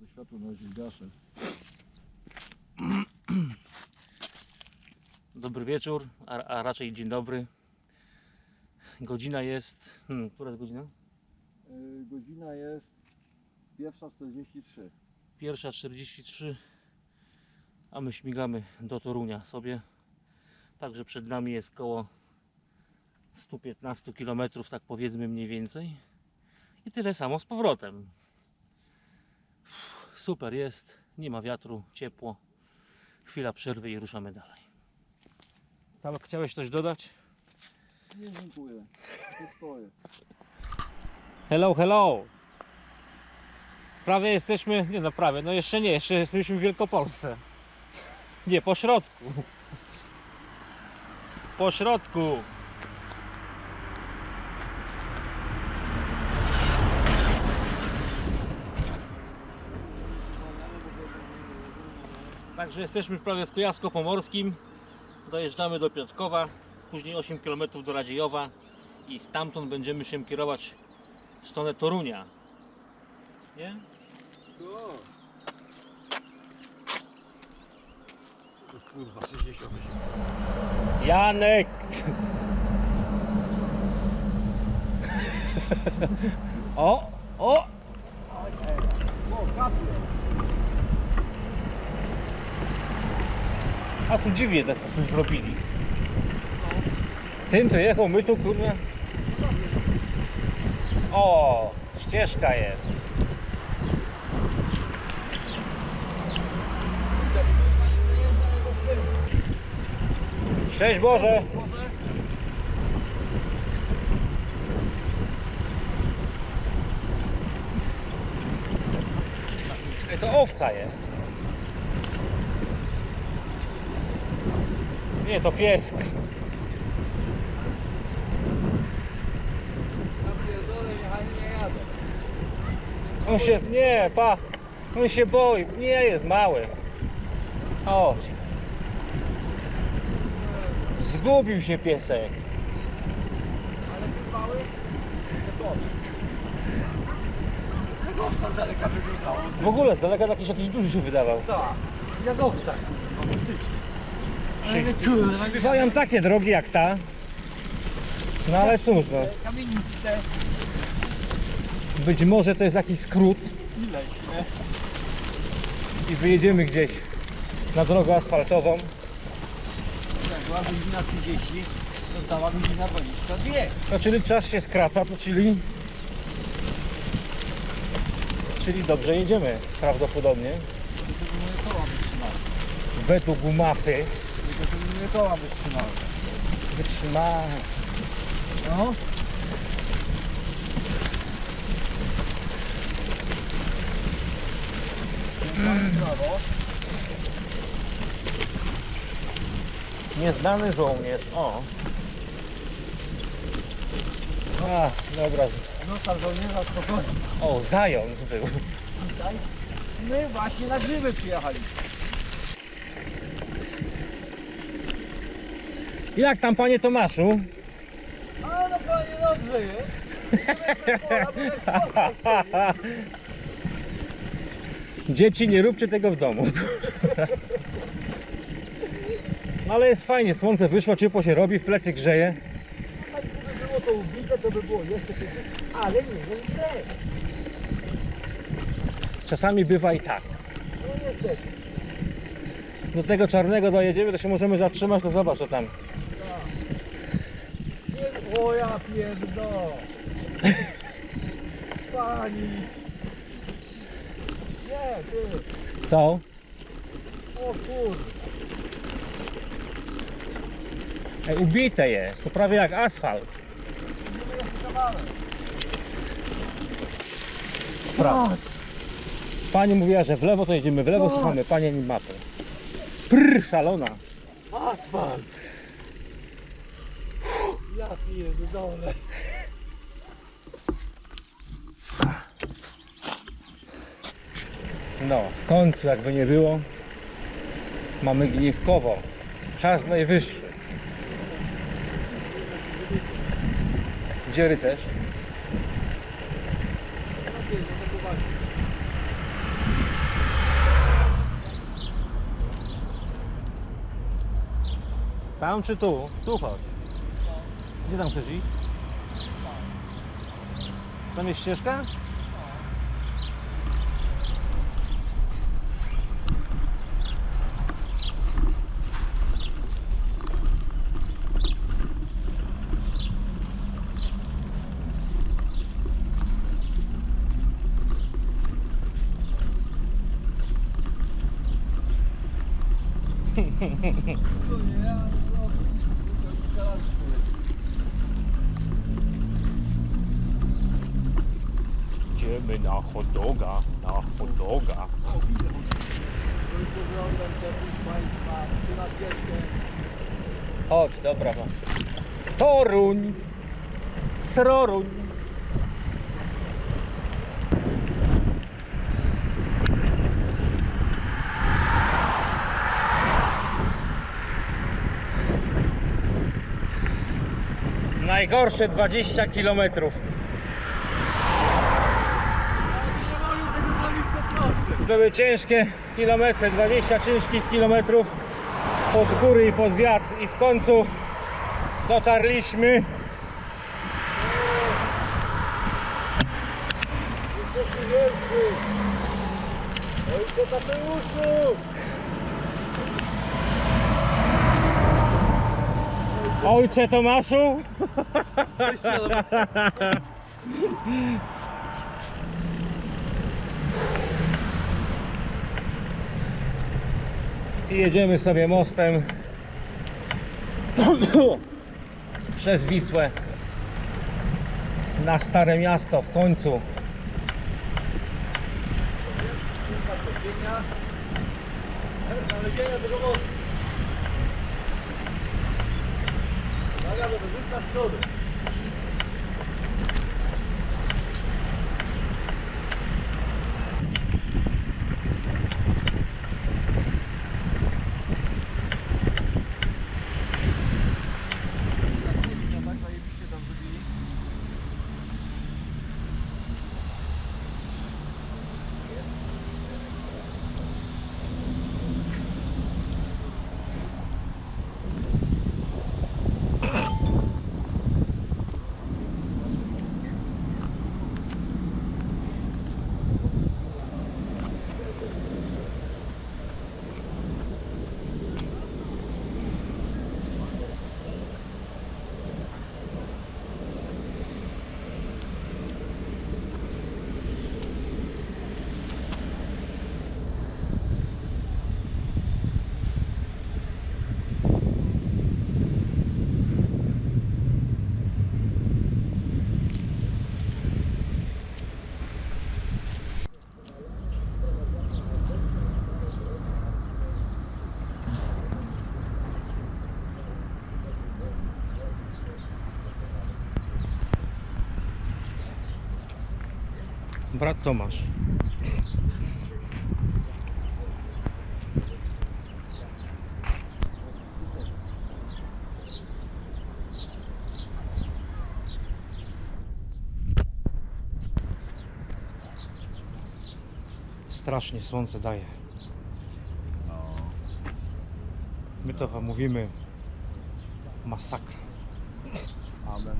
Kurde, światło na razie zgaszę. Dobry wieczór, a, a raczej dzień dobry. Godzina jest. Hmm, która jest godzina? Yy, godzina jest pierwsza 43. Pierwsza 43, a my śmigamy do Torunia sobie. Także przed nami jest koło 115 km, tak powiedzmy mniej więcej. I tyle samo z powrotem. Super jest, nie ma wiatru, ciepło. Chwila przerwy i ruszamy dalej. Tam chciałeś coś dodać? Nie dziękuję. To. Hello, hello! Prawie jesteśmy, nie no prawie, no jeszcze nie, jeszcze jesteśmy w Wielkopolsce. Nie, po środku. Po środku. Także jesteśmy prawie w Kujawsko-Pomorskim. Dojeżdżamy do Piotrkowa, później 8 km do Radziejowa i stamtąd będziemy się kierować w stronę Torunia. Nie? Kurwa, 68. Janek! o! O! O, kapie. A tu dziwnie tak to zrobili. Tym to jechał, my tu kurwa. O! Ścieżka jest. Szczęść Boże! To owca jest. Nie, to piesk. On się, nie, pa, on się boi, nie jest mały. O, zgubił się piesek. Ale ty mały? Jak owca z daleka wyglądała. W ogóle z daleka jakiś, jakiś duży się wydawał. Tak. Jak owca. Powiem takie drogi jak ta. No ale cóż no, Kamieniste. być może to jest jakiś skrót Ileś, nie? i wyjedziemy gdzieś na drogę asfaltową. Jak była godzina 30, została godzina 22. No czyli czas się skraca, to czyli... Czyli dobrze jedziemy prawdopodobnie. Według mapy koła wytrzymały. wytrzyma No. Nieznany żołnierz. O. A, dobra. Zostaw żołnierza spokojnie. O, zając był. My właśnie na grzyby przyjechaliśmy. Jak tam panie Tomaszu? A no panie dobrze jest. Dzieci, nie róbcie tego w domu. No ale jest fajnie, słońce wyszło, ciepło się robi, w plecy grzeje. Gdyby było to ubite, to by było jeszcze piękniej. Ale nie jest źle. Czasami bywa i tak. No niestety. Do tego czarnego dojedziemy, to się możemy zatrzymać, to zobacz, co tam. Nie, o ja pierdolę. Pani. Nie, ty. Co? O kurde. Ej, ubite jest, to prawie jak asfalt. Kawałek. Prawda. Pani mówiła, że w lewo to jedziemy w lewo, słuchamy, pani mapy. Prr, szalona. Asfalt. Ja pierdolę. No, w końcu jakby nie było, mamy gniewkowo. Czas najwyższy. Gdzie rycerz? Tam czy tu? Tu chodź. Gdzie tam chcesz iść? Tam jest ścieżka? Idziemy na hot doga, na hot doga. Poglądam się tu Państwa, tu na ścieżkę. Chodź, dobra. Toruń! Sroruń! Najgorsze 20 kilometrów. Były ciężkie kilometry, 20 ciężkich kilometrów pod góry i pod wiatr i w końcu dotarliśmy! Ojcze Tadeuszu! Ojcze Tomaszu i jedziemy sobie mostem przez Wisłę na Stare Miasto w końcu Znalezienia, tego mostu. Uwaga, bo wysta z przodu. Brat Tomasz. Strasznie słońce daje. My to wam mówimy. Masakra Amen.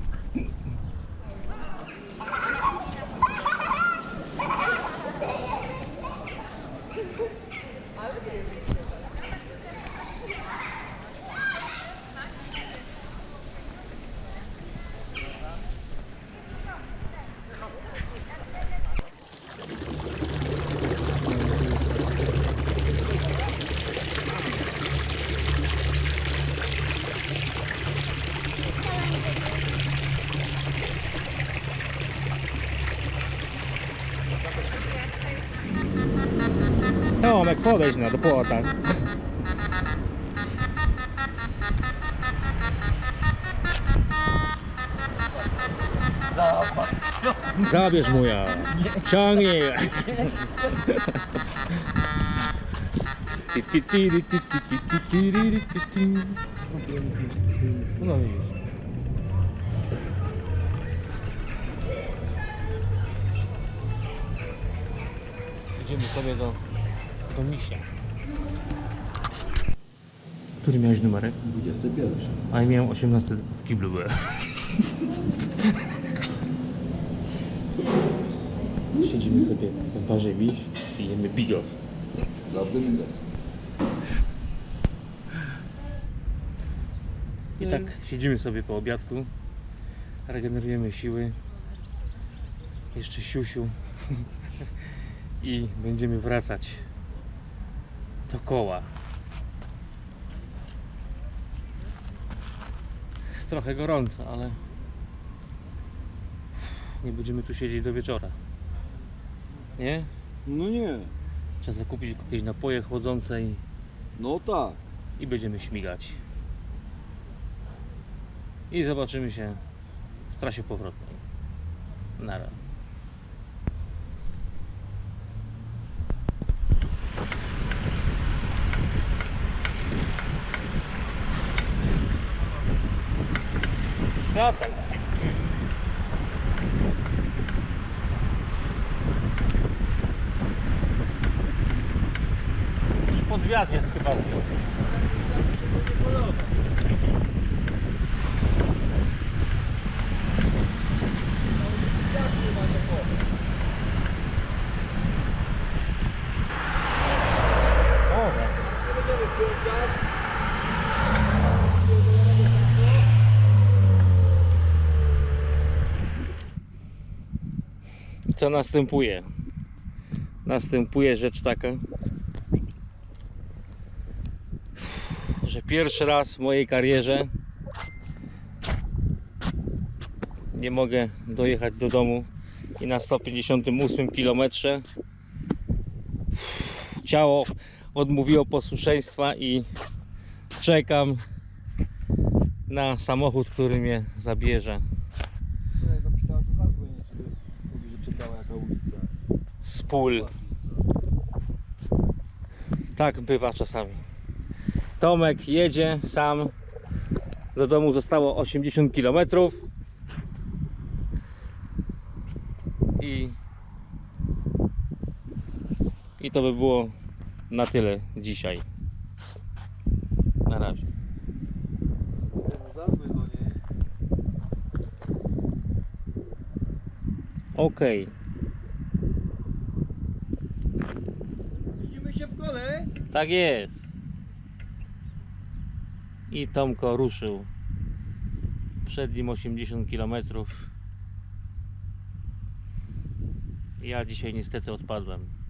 Tomek, podejdź no do płota. Zabierz mu ja. Ciągnij. No widzisz. Idziemy sobie do, do misia. Który miałeś numerek? 21. A ja miałem 18 tylko w kiblu byłem. Siedzimy sobie w barze Wiś i jemy bigos. Dobry minus. I tak siedzimy sobie po obiadku, regenerujemy siły, jeszcze siusiu i będziemy wracać do koła. Jest trochę gorąco, ale nie będziemy tu siedzieć do wieczora. Nie? No nie. Trzeba zakupić jakieś napoje chłodzące i, No tak. i będziemy śmigać. I zobaczymy się w trasie powrotnej. Nara. Co tam? Już pod wiatr jest chyba z nim. Może. I Co następuje? Następuje rzecz taka, że pierwszy raz w mojej karierze nie mogę dojechać do domu i na 158 km ciało odmówiło posłuszeństwa i czekam na samochód, który mnie zabierze Jak napisałem, to zadzwoń, czy ty mówi, że czekała jaka ulica. z pól. Tak bywa czasami. Tomek jedzie sam. Do domu zostało 80 km. I i to by było na tyle dzisiaj. Na razie. Okej. Widzimy się w kole. Tak jest. I Tomko ruszył. Przed nim 80 km. Ja dzisiaj niestety odpadłem.